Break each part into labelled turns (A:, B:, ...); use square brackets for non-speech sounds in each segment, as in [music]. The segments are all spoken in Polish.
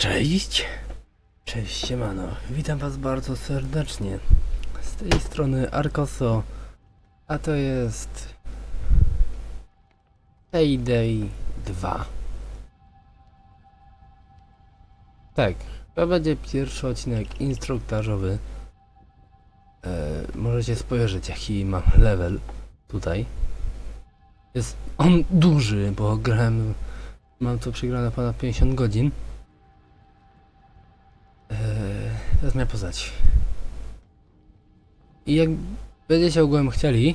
A: Cześć! Cześć, siemano. Witam was bardzo serdecznie. Z tej strony Arkoso, a to jest Payday 2. Tak, to będzie pierwszy odcinek instruktażowy. E, możecie spojrzeć jaki mam level tutaj. Jest on duży, bo grałem, mam to przegrane ponad 50 godzin. Eee, teraz miałem poznać. I jak będziecie ogółem chcieli,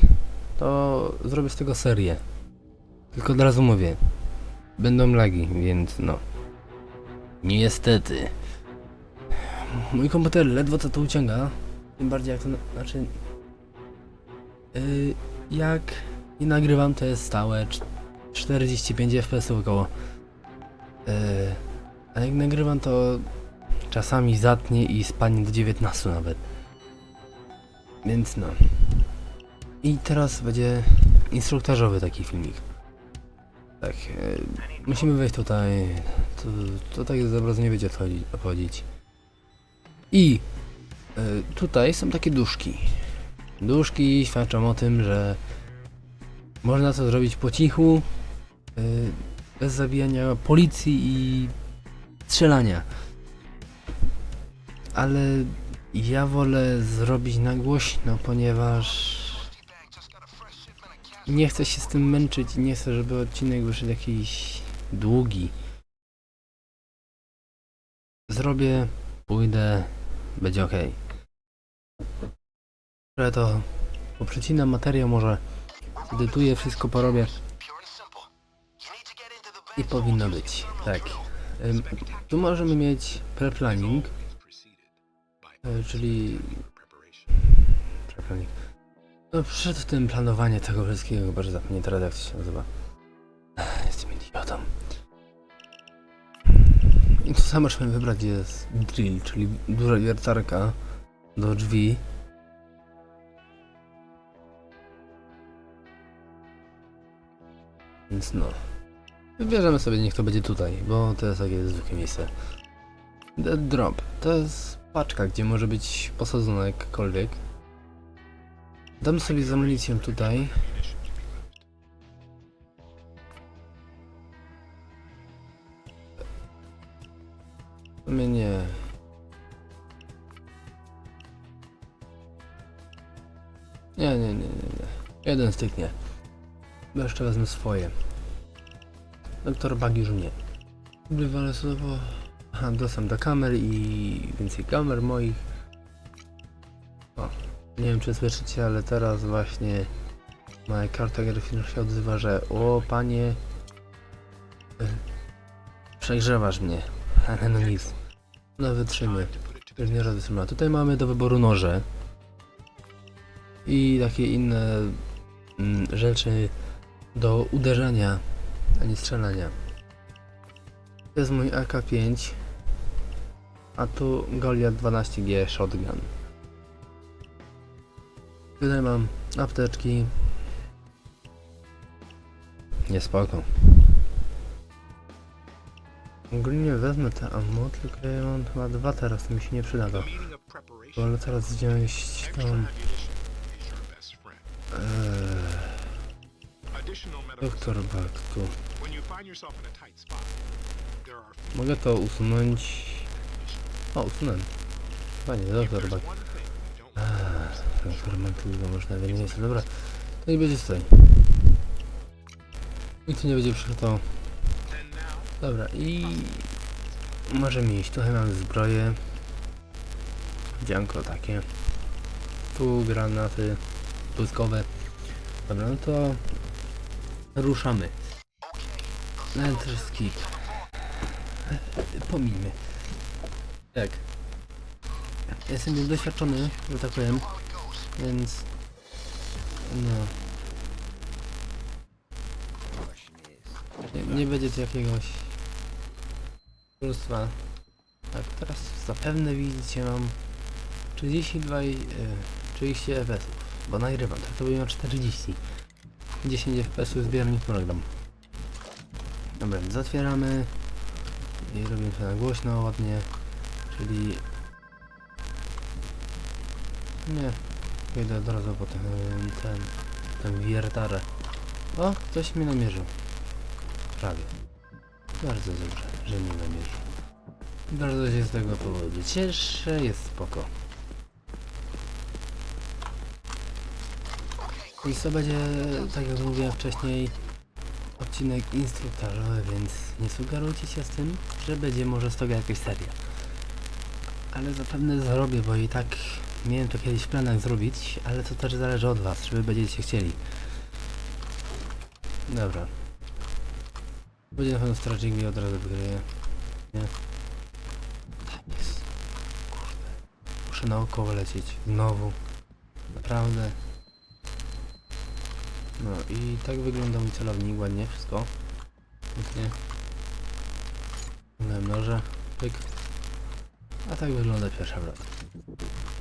A: to zrobię z tego serię. Tylko od razu mówię. Będą lagi, więc no. Niestety. Mój komputer ledwo co to uciąga. Tym bardziej jak to, na- znaczy... Yy, jak nie nagrywam to jest stałe cz- 45 fps około. Yy, a jak nagrywam to Czasami zatnie i spadnie do 19 nawet. Więc no. I teraz będzie instruktażowy taki filmik. Tak, e, musimy wejść tutaj. To, to tak za bardzo nie będzie obchodzić. I e, tutaj są takie duszki. Duszki świadczą o tym, że można to zrobić po cichu, e, bez zabijania policji i strzelania ale ja wolę zrobić na głośno, ponieważ nie chcę się z tym męczyć i nie chcę, żeby odcinek wyszedł jakiś długi. Zrobię, pójdę, będzie ok. Ale to poprzecinam materiał, może edytuję, wszystko porobię i powinno być. Tak. Tu możemy mieć pre-planning, E, czyli Przepraszam. No przed tym planowanie tego wszystkiego, chyba że zapomnę teraz jak to się nazywa. Jestem idiotą. I tu samo możemy wybrać jest drill, czyli duża wiertarka do drzwi. Więc no. Wybierzemy sobie, niech to będzie tutaj, bo to jest takie zwykłe miejsce. Dead drop. To jest paczka, gdzie może być posadzona jakkolwiek. Dam sobie z amunicją tutaj. Sumie nie. Nie, nie, nie, nie, nie. Jeden styknie. Bo jeszcze wezmę swoje. Doktor Bug już nie. Wywalę słowo. Aha, dostęp do kamer i więcej kamer moich. O, nie wiem czy słyszycie, ale teraz właśnie moja karta graficzna się odzywa, że o panie y, przegrzewasz mnie, ale [laughs] no nic. No wytrzymy. Już nie raz. Tutaj mamy do wyboru noże i takie inne mm, rzeczy do uderzania, a nie strzelania. To jest mój AK-5 a tu Goliath 12G Shotgun. Tutaj mam apteczki. Nie spoko. Ogólnie wezmę te ammo, tylko ja mam chyba dwa teraz, to mi się nie przyda. Wolę teraz wziąć tą... Eee, Doktor Bug tu. Mogę to usunąć... O, usunąłem. Panie, doktor Bug. Doktor Bug, tu można wymienić. Dobra, to nie będzie. Nikt tu nie będzie przychodził. Dobra, i... Możemy iść. Tutaj mamy zbroję. Dzianko takie. Tu granaty błyskowe. Dobra, no to ruszamy. Enter skip. Pomijmy. Tak. Jestem już doświadczony, że tak powiem. Więc... No. Nie, nie będzie tu jakiegoś... Mnóstwa. Tak, teraz zapewne widzicie mam 32 i... E, 30 fps, bo nagrywam, tak to miał 40. 10 fps zbiernik program. Dobra, więc otwieramy. I robię to na głośno, ładnie, czyli... Nie, idę od razu po ten, ten, ten wiertarę. O, ktoś mnie namierzył. Prawie. Bardzo dobrze, że mnie namierzył. Bardzo się z tego powodu cieszę, jest spoko. I to będzie, tak jak mówiłem wcześniej, odcinek instruktażowy, więc nie sugerujcie się z tym, że będzie może z tego jakaś seria. Ale zapewne zrobię, bo i tak miałem to kiedyś w planach zrobić, ale to też zależy od was, wy będziecie chcieli. Dobra. Będzie na pewno strategy i od razu wygryję. Nie? Tak jest. Kurde. Muszę naokoło lecieć. Znowu. Naprawdę. No i tak wygląda mój celownik, ładnie wszystko. Pięknie. Miałem noże, pyk. A tak wygląda pierwsza broń.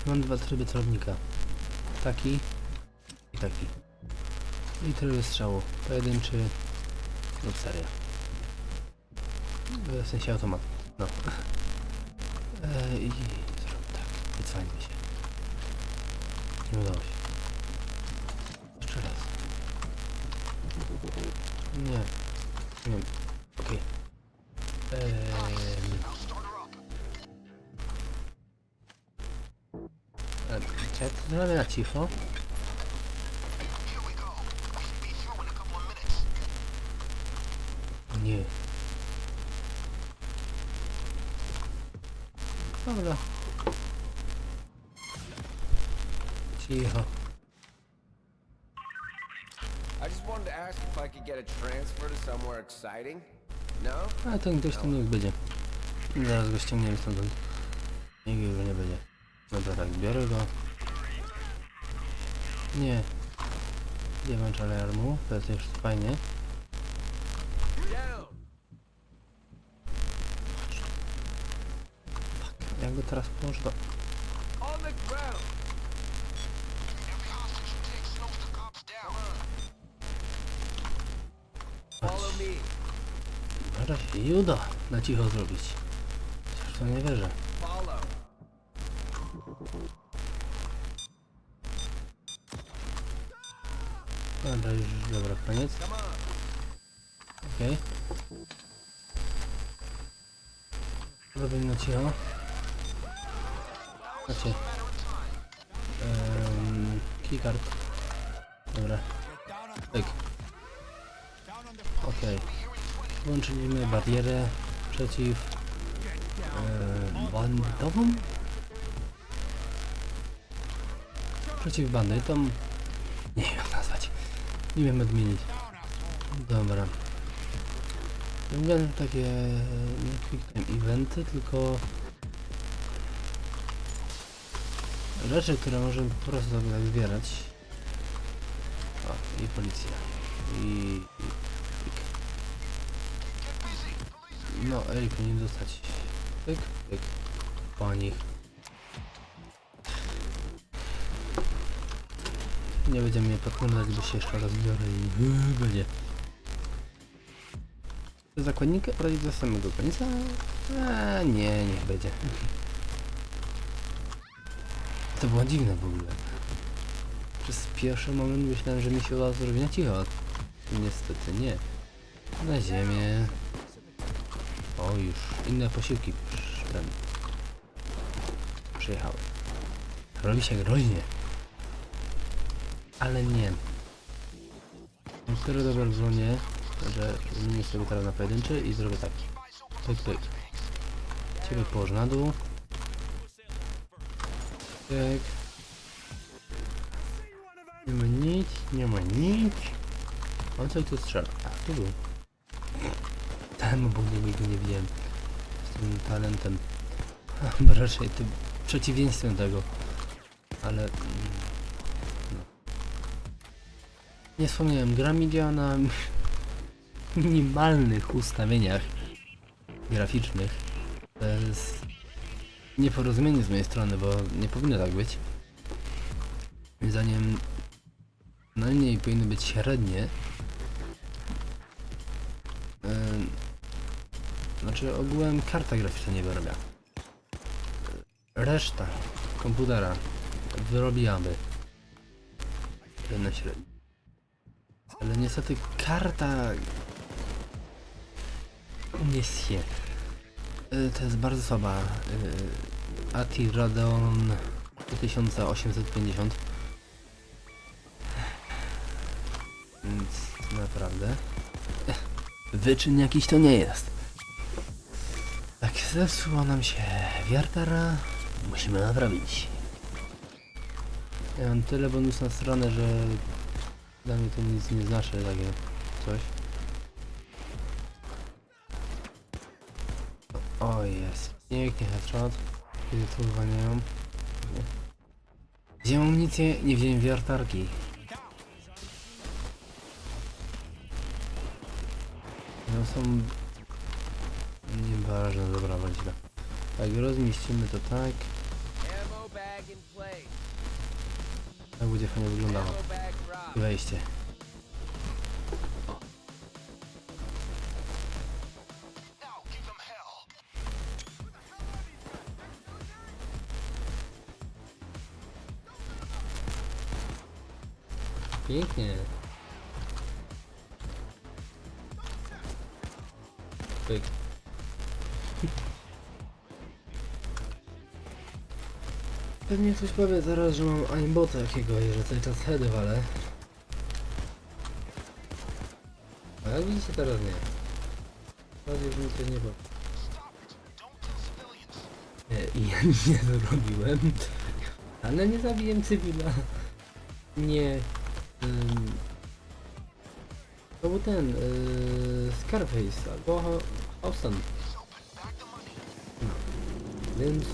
A: Mam dwa tryby celownika. Taki i taki. I tryby strzału. Pojedynczy lub seria. W sensie automat. No. E, I zrobię tak. Wycwańmy się. Nie udało się. Jeszcze raz. Nie. Nie. Okej. Ehm. E, To zrobię na cicho. Nie. Dobra. Cicho.
B: I just wanted to ask if I could get a transfer to somewhere exciting. No?
A: A ten ktoś tam niech będzie. Zaraz go ściągniemy stamtąd. Niech go nie będzie. Dobra, tak, biorę go. Nie. Mam alarmu, to jest już fajnie.
B: Down!
A: Jak go teraz położę, to... Może się uda na cicho zrobić. Chociaż to nie wierzę. Dobra, już, dobra, koniec. Okej. Robimy na cicho. Znaczy... Um, keycard. Dobra. Tak. Okej. Włączyliśmy barierę przeciw... E, bandytom? Przeciw bandytom? Nie wiem jak nazwać. Nie wiem odmienić. Dobra. Nie będą takie nie quick time eventy, tylko rzeczy, które możemy po prostu sobie zbierać. O, i policja. I... i. No, Ej, powinien dostać. Pyk, pyk. Po nich. Nie będzie mnie podglądać, bo się jeszcze raz biorę i yy, będzie. Zakładnika prowadzić do samego końca? A, nie, niech będzie. To było dziwne w ogóle. Przez pierwszy moment myślałem, że mi się uda zrobić cicho. Niestety nie. Na ziemię. O, już inne posiłki ten. Przyjechały. Robi się groźnie. Ale nie. Mam tyle dobre w że zmienię sobie teraz na pojedynczy i zrobię tak. Pyk, pyk. Ciebie położę na dół. Pyk. Nie ma nic, nie ma nic. On coś tu strzela. A, tu był. Ten, bo nigdy nie widziałem. Z tym talentem. [laughs] Raczej tym przeciwieństwem tego. Ale... Nie wspomniałem, gra mi działa na minimalnych ustawieniach graficznych. To jest nieporozumienie z mojej strony, bo nie powinno tak być. Moim Zdaniem najmniej powinny być średnie. Znaczy ogółem karta graficzna nie wyrabia. Reszta komputera wyrobiłaby na średni. Ale niestety karta nie się. Y, To jest bardzo słaba. ATI Radeon 2850. Więc naprawdę. Wyczyn jakiś to nie jest. Tak zepsuła nam się wiartara. Musimy naprawić. Ja mam tyle bonus na stronę, że dla mnie to nic nie znaczy takie coś. O jest, pięknie headshot. Kiedy tu uwalniają. Wziąłem amunicję, nie wziąłem wiertarki. No są... Nieważne, dobra, bądź Tak, rozmieścimy to tak. Tak będzie fajnie wyglądało. Wejście. Pięknie. Pyk. Pewnie ktoś powie zaraz, że mam aimbota jakiegoś, że cały czas heady walę. A jak widzicie teraz nie. Bardziej bym to nie było. I ja nic nie zrobiłem. Ale nie zabiłem cywila. Nie. Ym, to był ten, yy, Scarface albo Houston. No. Więc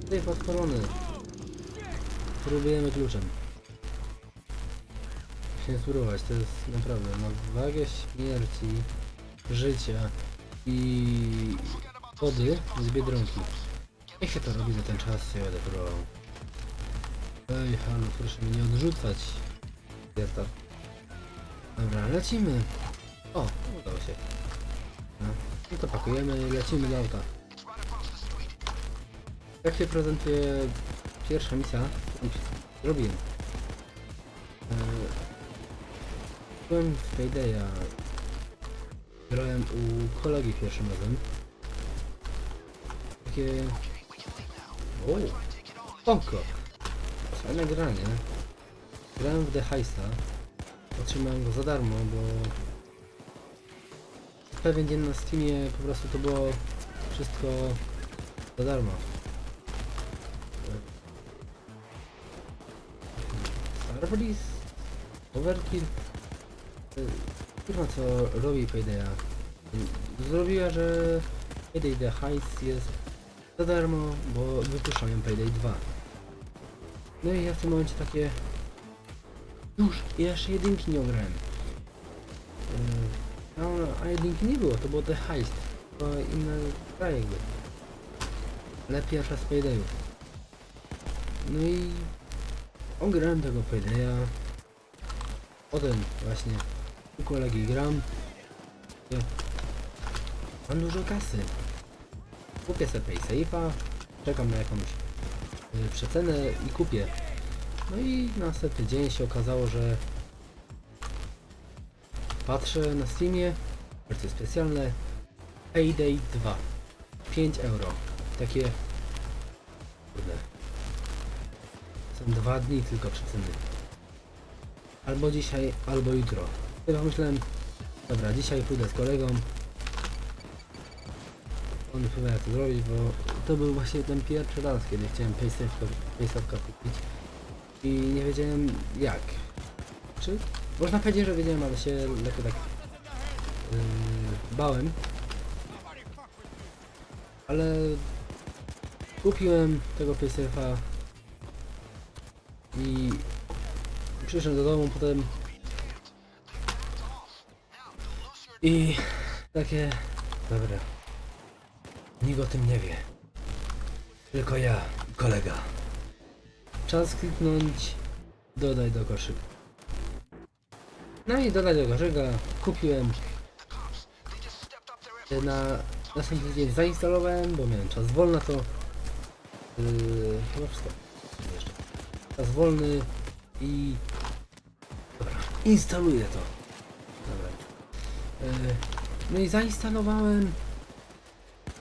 A: tutaj podpalony. Próbujemy kluczem. Musimy spróbować, to jest naprawdę na wagę śmierci, życia i wody z Biedronki. Jak się to robi za ten czas, ja będę próbował. Ej, halo, proszę mnie nie odrzucać. Wierta. Dobra, lecimy. O, udało się. No, no to pakujemy i lecimy do auta. Jak się prezentuje pierwsza misja? Zrobiłem. W Paydaya. Grałem u kolegi pierwszym razem. Takie... O, spoko. Fajne granie. Grałem w The Heista. Otrzymałem go za darmo, bo... Pewien dzień na Steamie po prostu to było wszystko za darmo. Starbreeze? Overkill? Firma co robi Paydaya zrobiła, że Payday The Heist jest za darmo, bo wypuszczają Payday 2. No i ja w tym momencie takie już, jeszcze jedynki nie ograłem. Yy, no, a jedynki nie było, to było The Heist. To inny kraj jakby. Ale pierwsza z Paydayów. No i ograłem tego Paydaya. Potem właśnie u kolegi gram. Ja Mam dużo kasy. Kupię sobie PaySafe'a, czekam na jakąś y, przecenę i kupię. No i następny dzień się okazało, że patrzę na Steamie, wersje specjalne, Payday 2, 5 euro. Takie, kurde, są dwa dni tylko przeceny. Albo dzisiaj, albo jutro. Chyba myślałem, dobra, dzisiaj pójdę z kolegą. On chyba jak to zrobić, bo to był właśnie ten pierwszy raz, kiedy chciałem PaySafe'a kupić i nie wiedziałem jak. Czy można powiedzieć, że wiedziałem, ale się lekko tak yy, bałem. Ale kupiłem tego PaySafe'a i przyszedłem do domu potem i takie dobra. Nikt o tym nie wie. Tylko ja kolega. Czas kliknąć dodaj do koszyka. No i dodać do koszyka kupiłem. Na Następny dzień zainstalowałem, bo miałem czas wolny, to... Yy, chyba wszystko. Czas wolny i... Dobra, instaluję to. Yy, no i zainstalowałem.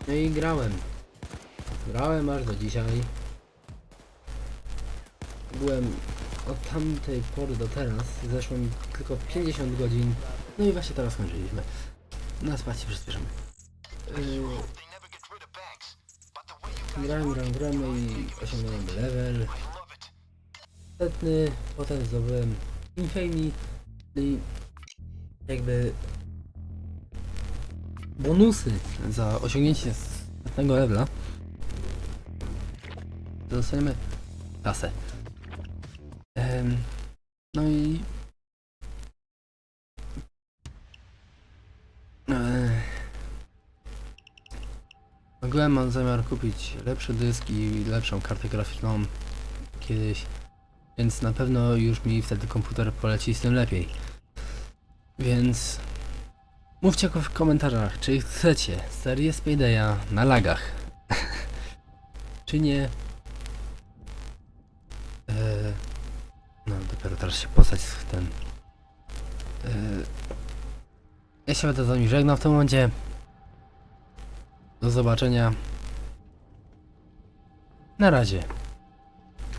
A: No i grałem. Grałem aż do dzisiaj. Byłem od tamtej pory do teraz. Zeszło mi tylko 50 godzin. No i właśnie teraz skończyliśmy. Na spacie przyspieszymy. Yy, grałem, grałem, grałem no i osiągnąłem level. Setny, potem zdobyłem Infamy, czyli jakby bonusy za osiągnięcie setnego levela. Dostajemy kasę. Em, no i Ech. Ogólnie mam zamiar kupić lepszy dysk i lepszą kartę graficzną kiedyś, więc na pewno już mi wtedy komputer poleci z tym lepiej. Więc mówcie w komentarzach, czy chcecie serię Spaydaya na lagach, [laughs] czy nie. Eee, no dopiero teraz się postać w ten. Eee, ja się będę z wami żegnał w tym momencie. Do zobaczenia. Na razie.